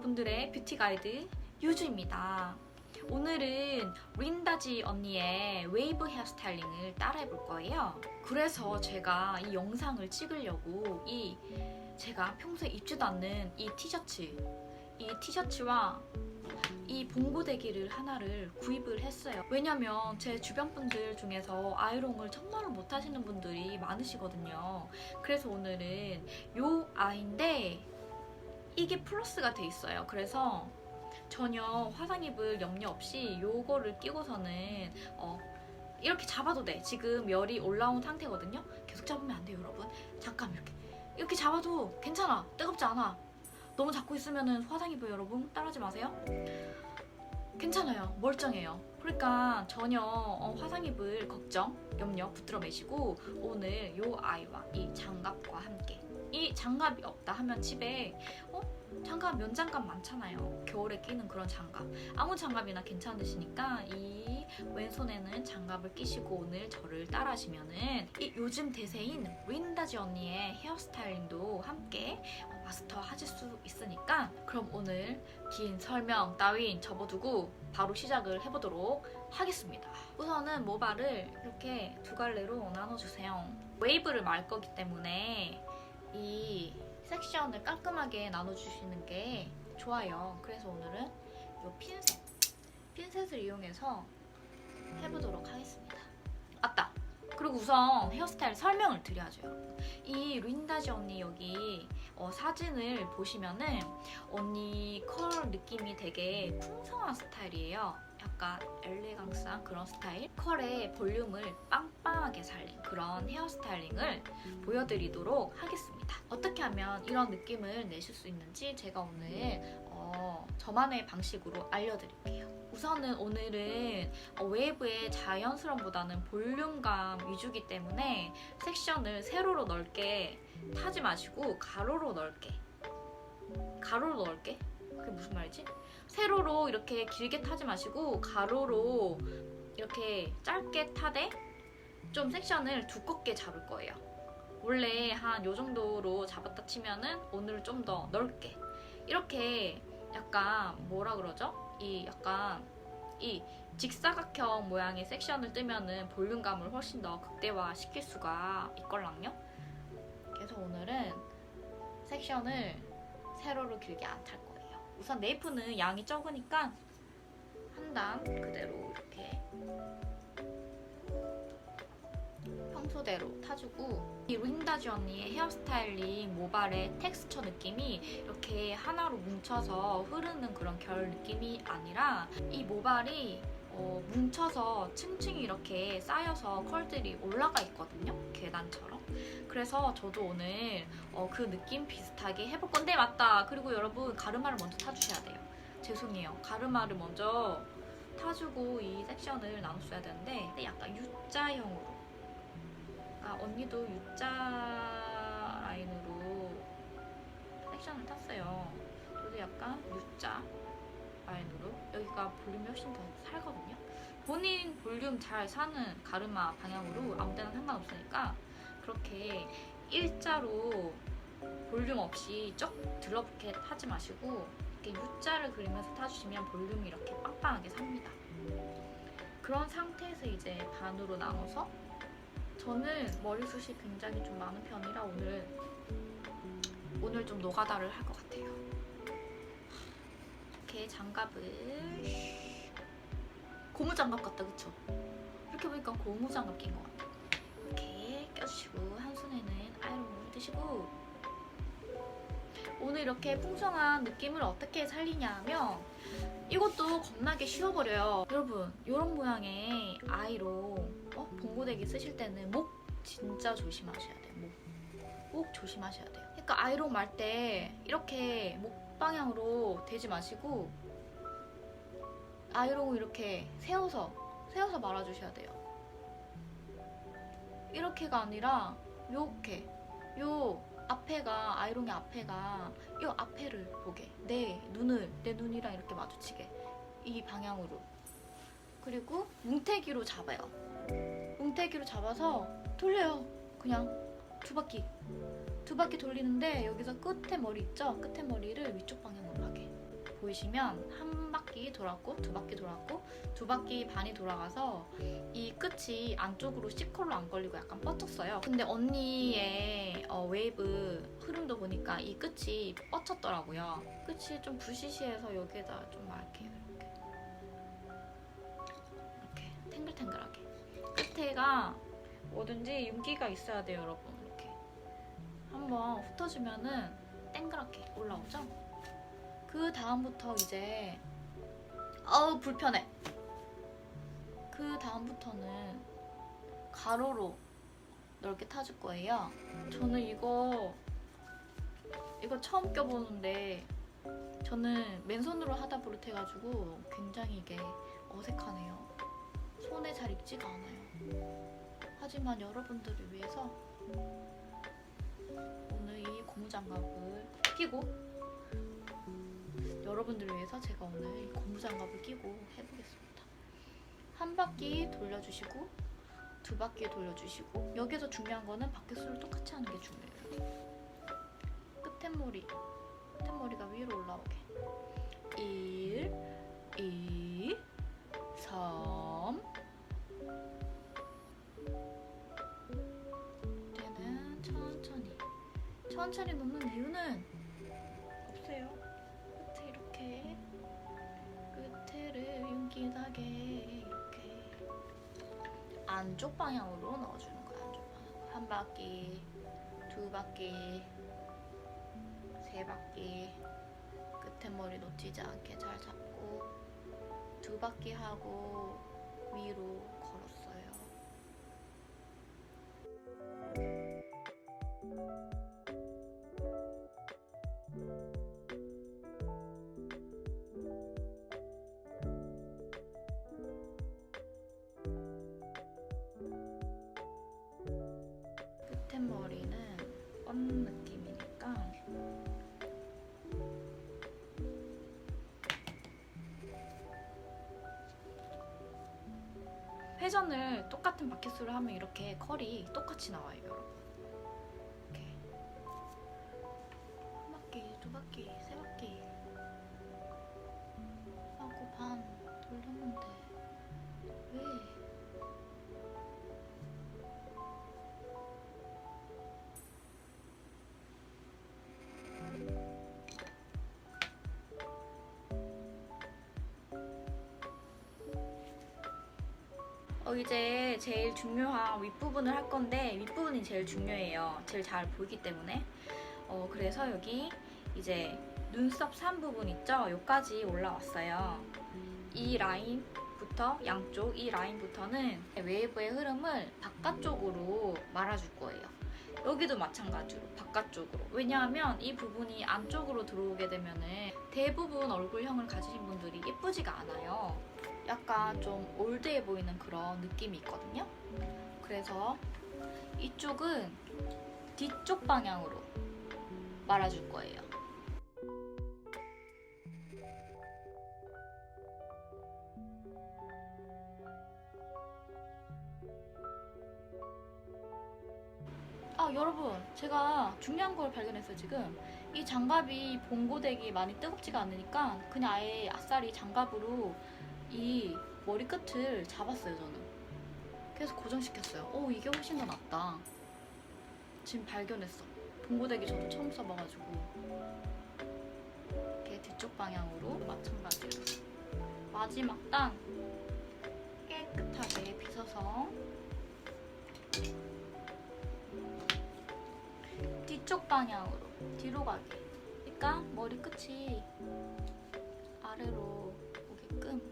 여러분들의 뷰티 가이드 유주입니다. 오늘은 린다지 언니의 웨이브 헤어스타일링을 따라해 볼 거예요. 그래서 제가 이 영상을 찍으려고 이 제가 평소에 입지도 않는 이 티셔츠, 이 티셔츠와 이 봉고데기를 하나를 구입을 했어요. 왜냐면 제 주변 분들 중에서 아이롱을 정말로 못 하시는 분들이 많으시거든요. 그래서 오늘은 요 아이인데 이게 플러스가 돼 있어요. 그래서 전혀 화상 입을 염려 없이 요거를 끼고서는 어, 이렇게 잡아도 돼. 지금 열이 올라온 상태거든요. 계속 잡으면 안 돼요, 여러분. 잠깐 이렇게 이렇게 잡아도 괜찮아. 뜨겁지 않아. 너무 잡고 있으면은 화상 입어요, 여러분. 따라하지 마세요. 괜찮아요. 멀쩡해요. 그러니까 전혀 어, 화상 입을 걱정, 염려 붙들어 매시고 오늘 요 아이와 이 장갑과 함께 이 장갑이 없다 하면 집에 어? 장갑 면장갑 많잖아요. 겨울에 끼는 그런 장갑. 아무 장갑이나 괜찮으시니까 이 왼손에는 장갑을 끼시고 오늘 저를 따라 하시면은 이 요즘 대세인 린다지 언니의 헤어스타일링도 함께 어, 마스터 하실 수 있으니까 그럼 오늘 긴 설명 따윈 접어두고 바로 시작을 해보도록 하겠습니다. 우선은 모발을 이렇게 두 갈래로 나눠주세요. 웨이브를 말 거기 때문에 이 섹션을 깔끔하게 나눠주시는 게 좋아요. 그래서 오늘은 이 핀셋, 핀셋을 이용해서 해보도록 하겠습니다. 아따! 그리고 우선 헤어스타일 설명을 드려야죠. 이 린다지 언니 여기 어, 사진을 보시면은 언니 컬 느낌이 되게 풍성한 스타일이에요. 약간 엘레강스한 그런 스타일. 컬의 볼륨을 빵빵하게 살린 그런 헤어스타일링을 보여드리도록 하겠습니다. 어떻게 하면 이런 느낌을 내실 수 있는지 제가 오늘 어, 저만의 방식으로 알려드릴게요. 우선은 오늘은 어, 웨이브의 자연스러움보다는 볼륨감 위주기 때문에 섹션을 세로로 넓게 타지 마시고 가로로 넓게 가로로 넓게 그게 무슨 말이지? 세로로 이렇게 길게 타지 마시고 가로로 이렇게 짧게 타되 좀 섹션을 두껍게 잡을 거예요. 원래 한 요 정도로 잡았다 치면은 오늘 좀 더 넓게 이렇게 약간 뭐라 그러죠? 이 약간 이 직사각형 모양의 섹션을 뜨면은 볼륨감을 훨씬 더 극대화 시킬 수가 있걸랑요. 그래서 오늘은 섹션을 세로로 길게 안 탈 거예요. 우선 네이프는 양이 적으니까 한 단 그대로 이렇게 평소대로 타주고 이 린다지 언니의 헤어스타일링 모발의 텍스처 느낌이 이렇게 하나로 뭉쳐서 흐르는 그런 결 느낌이 아니라 이 모발이 어, 뭉쳐서 층층이 이렇게 쌓여서 컬들이 올라가 있거든요. 계단처럼. 그래서 저도 오늘 어, 그 느낌 비슷하게 해볼 건데 맞다. 그리고 여러분 가르마를 먼저 타주셔야 돼요. 죄송해요. 가르마를 먼저 타주고 이 섹션을 나눴어야 되는데 약간 U자형으로 아 언니도 U자 라인으로 섹션을 탔어요. 저도 약간 U자 라인으로 여기가 볼륨이 훨씬 더 살거든요. 본인 볼륨 잘 사는 가르마 방향으로 아무 데나 상관없으니까 그렇게 일자로 볼륨 없이 쩍 들러붙게 타지 마시고 이렇게 U자를 그리면서 타주시면 볼륨이 이렇게 빵빵하게 삽니다. 그런 상태에서 이제 반으로 나눠서 저는 머리숱이 굉장히 좀 많은 편이라 오늘 오늘 좀 노가다를 할 것 같아요. 이렇게 장갑을 고무 장갑 같다 그쵸? 이렇게 보니까 고무 장갑 낀 것 같아요. 이렇게 껴주시고 한 손에는 아이롱을 드시고 오늘 이렇게 풍성한 느낌을 어떻게 살리냐 하면 이것도 겁나게 쉬워버려요. 여러분 이런 모양의 아이롱 어? 봉고데기 쓰실 때는 목 진짜 조심하셔야 돼요. 목. 목 조심하셔야 돼요. 그러니까 아이롱 말 때 이렇게 목 방향으로 대지 마시고 아이롱을 이렇게 세워서 세워서 말아주셔야 돼요. 이렇게가 아니라 요렇게 요 앞에가 아이롱의 앞에가 요 앞에를 보게 내 눈을 내 눈이랑 이렇게 마주치게 이 방향으로 그리고 뭉태기로 잡아요. 뭉태기로 잡아서 돌려요. 그냥 두 바퀴 두 바퀴 돌리는데 여기서 끝에 머리 있죠? 끝에 머리를 위쪽 방향으로 하게. 보이시면 한 바퀴 돌았고 두 바퀴 돌았고 두 바퀴 반이 돌아가서 이 끝이 안쪽으로 C컬로 안 걸리고 약간 뻗쳤어요. 근데 언니의 어, 웨이브 흐름도 보니까 이 끝이 뻗쳤더라고요. 끝이 좀 부시시해서 여기에다 좀 말게요. 이렇게. 이렇게 탱글탱글하게. 끝에가 뭐든지 윤기가 있어야 돼요, 여러분. 한번 훑어주면은 땡그랗게 올라오죠? 그 다음부터 이제 아우 불편해. 그 다음부터는 가로로 넓게 타줄 거예요. 저는 이거 이거 처음 껴보는데 저는 맨손으로 하다 버릇해가지고 굉장히 이게 어색하네요. 손에 잘 익지가 않아요. 하지만 여러분들을 위해서 오늘 이 고무장갑을 끼고 여러분들을 위해서 제가 오늘 이 고무장갑을 끼고 해보겠습니다. 한 바퀴 돌려주시고 두 바퀴 돌려주시고 여기서 중요한 거는 바퀴수를 똑같이 하는 게 중요해요. 끝에머리, 끝에머리가 위로 올라오게 1, 2, 천천히 놓는 이유는 없어요. 끝에 이렇게 끝에를 윤기나게 이렇게 안쪽 방향으로 넣어주는 거야. 안쪽 방향. 한 바퀴, 두 바퀴, 세 바퀴. 끝에 머리 놓치지 않게 잘 잡고 두 바퀴 하고 위로 회전을 똑같은 바퀴수를 하면 이렇게 컬이 똑같이 나와요, 어, 이제 제일 중요한 윗부분을 할 건데 윗부분이 제일 중요해요. 제일 잘 보이기 때문에. 어, 그래서 여기 이제 눈썹 산 부분 있죠? 여기까지 올라왔어요. 이 라인부터 양쪽 이 라인부터는 웨이브의 흐름을 바깥쪽으로 말아줄 거예요. 여기도 마찬가지로 바깥쪽으로. 왜냐하면 이 부분이 안쪽으로 들어오게 되면은 대부분 얼굴형을 가지신 분들이 예쁘지가 않아요. 약간 좀 올드해 보이는 그런 느낌이 있거든요. 그래서 이쪽은 뒤쪽 방향으로 말아줄 거예요. 아 여러분 제가 중요한 걸 발견했어요 지금. 이 장갑이 봉고되기 많이 뜨겁지가 않으니까 그냥 아예 아싸리 장갑으로 이 머리끝을 잡았어요 저는. 그래서 고정시켰어요. 오 이게 훨씬 더 낫다. 지금 발견했어. 봉고데기 저도 처음 써봐가지고. 이렇게 뒤쪽 방향으로 마찬가지로. 마지막 단 깨끗하게 빗어서 뒤쪽 방향으로 뒤로 가게 그러니까 머리 끝이 아래로 오게끔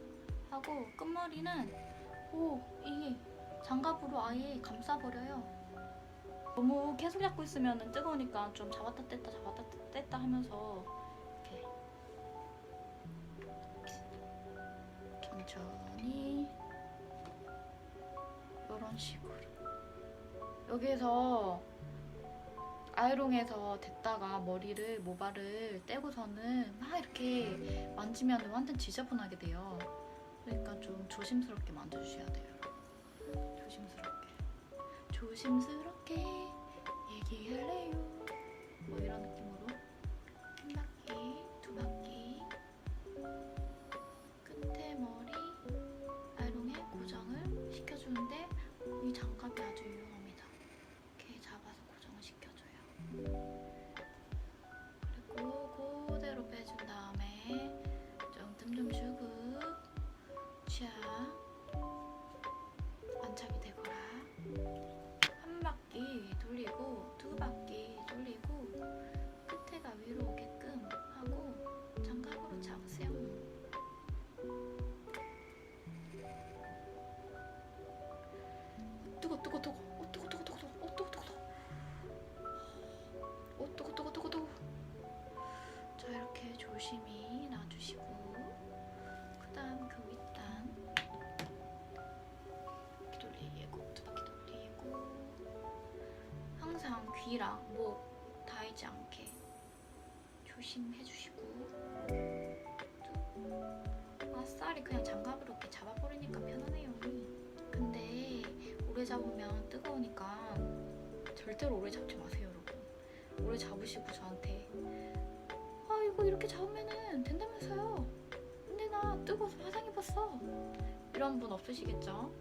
하고 끝머리는 오 이게 장갑으로 아예 감싸버려요. 너무 계속 잡고 있으면 뜨거우니까 좀 잡았다 뗐다 잡았다 뗐다 하면서 이렇게, 이렇게 천천히 이런 식으로 여기에서 아이롱에서 됐다가 머리를 모발을 떼고서는 막 이렇게 만지면 완전 지저분하게 돼요. 그러니까 좀 조심스럽게 만져주셔야 돼요. 조심스럽게. 조심스럽게 얘기할래요. 뭐 이런 느낌 귀랑 목 닿이지 않게. 조심해주시고. 아싸리 그냥 장갑으로 이렇게 잡아버리니까 편하네요 근데 오래 잡으면 뜨거우니까 절대로 오래 잡지 마세요 여러분. 오래 잡으시고 저한테. 아 이거 이렇게 잡으면은 된다면서요? 근데 나 뜨거워서 화상 입었어. 이런 분 없으시겠죠?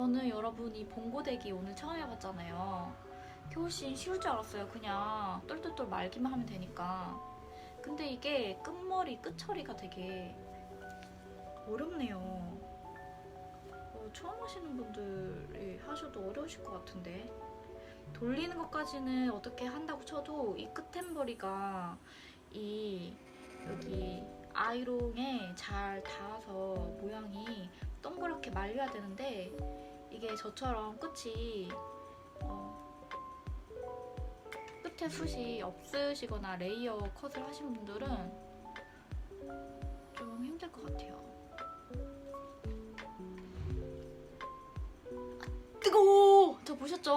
저는 여러분 이 봉고데기 오늘 처음 해봤잖아요. 이게 훨씬 쉬울 줄 알았어요. 그냥 똘똘똘 말기만 하면 되니까. 근데 이게 끝머리 끝처리가 되게 어렵네요. 어, 처음 하시는 분들이 하셔도 어려우실 것 같은데. 돌리는 것까지는 어떻게 한다고 쳐도 이 끝템버리가 이 여기 아이롱에 잘 닿아서 모양이 동그랗게 말려야 되는데 이게 저처럼 끝이 어, 끝에 숱이 없으시거나 레이어 컷을 하신 분들은 좀 힘들 것 같아요. 뜨거워! 저 보셨죠?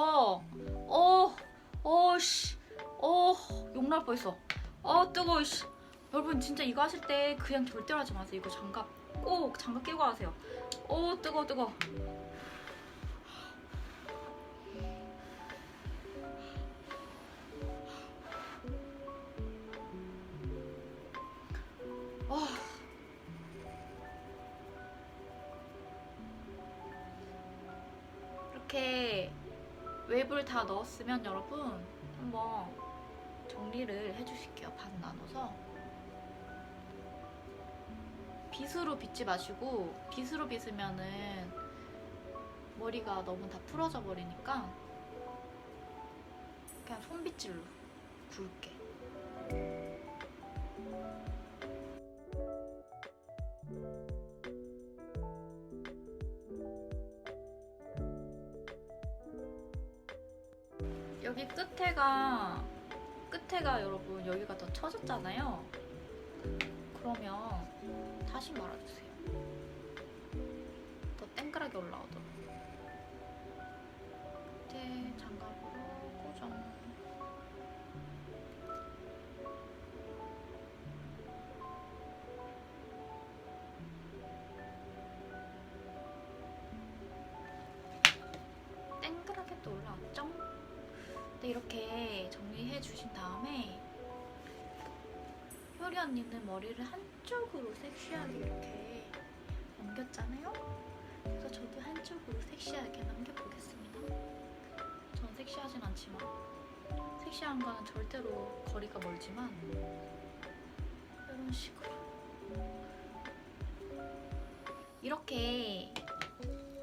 어, 어, 씨, 어, 욕 날 뻔했어. 어, 뜨거워, 씨. 여러분 진짜 이거 하실 때 그냥 절대로 하지 마세요. 이거 장갑 꼭 장갑 끼고 하세요. 어, 뜨거, 뜨거. 웹을 다 넣었으면 여러분 한번 정리를 해주실게요. 반 나눠서 빗으로 빗지 마시고 빗으로 빗으면은 머리가 너무 다 풀어져 버리니까 그냥 손빗질로 굵게 끝에가 끝에가 여러분 여기가 더 처졌잖아요. 그러면 다시 말아주세요. 더 땡그랗게 올라오도록. 밑에 장갑으로 고정. 해 주신 다음에 효리 언니는 머리를 한쪽으로 섹시하게 이렇게 넘겼잖아요? 그래서 저도 한쪽으로 섹시하게 넘겨보겠습니다. 전 섹시하진 않지만 섹시한 거는 절대로 거리가 멀지만 이런 식으로 이렇게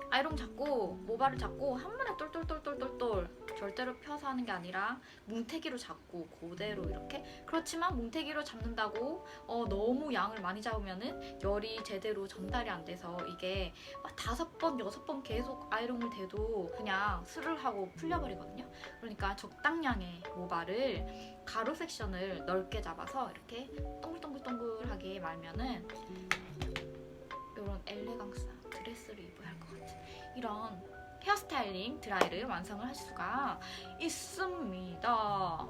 아이롱 잡고 모발을 잡고 한 똘똘똘똘똘똘. 절대로 펴서 하는 게 아니라 뭉태기로 잡고 그대로 이렇게. 그렇지만 뭉태기로 잡는다고 어, 너무 양을 많이 잡으면은 열이 제대로 전달이 안 돼서 이게 막 다섯 번 여섯 번 계속 아이롱을 대도 그냥 스를 하고 풀려버리거든요. 그러니까 적당량의 모발을 가로 섹션을 넓게 잡아서 이렇게 동글동글동글하게 말면은 이런 엘레강스한 드레스를 입어야 할 것 같은 이런 헤어스타일링 드라이를 완성을 할 수가 있습니다.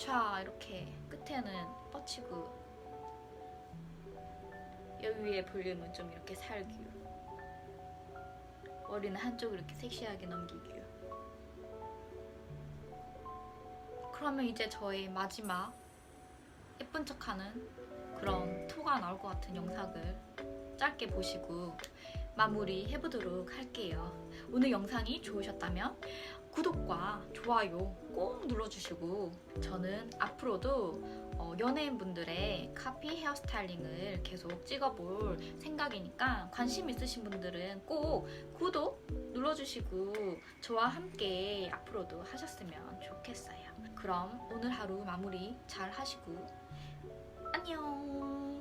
자 이렇게 끝에는 뻗치고 여기 위에 볼륨은 좀 이렇게 살균 머리는 한쪽 이렇게 섹시하게 넘기기요. 그러면 이제 저의 마지막 예쁜 척하는 그런 토가 나올 것 같은 영상을 짧게 보시고 마무리 해보도록 할게요. 오늘 영상이 좋으셨다면 구독과 좋아요 꼭 눌러주시고 저는 앞으로도 어, 연예인분들의 카피 헤어스타일링을 계속 찍어볼 생각이니까 관심 있으신 분들은 꼭 구독 눌러주시고 저와 함께 앞으로도 하셨으면 좋겠어요. 그럼 오늘 하루 마무리 잘 하시고 안녕.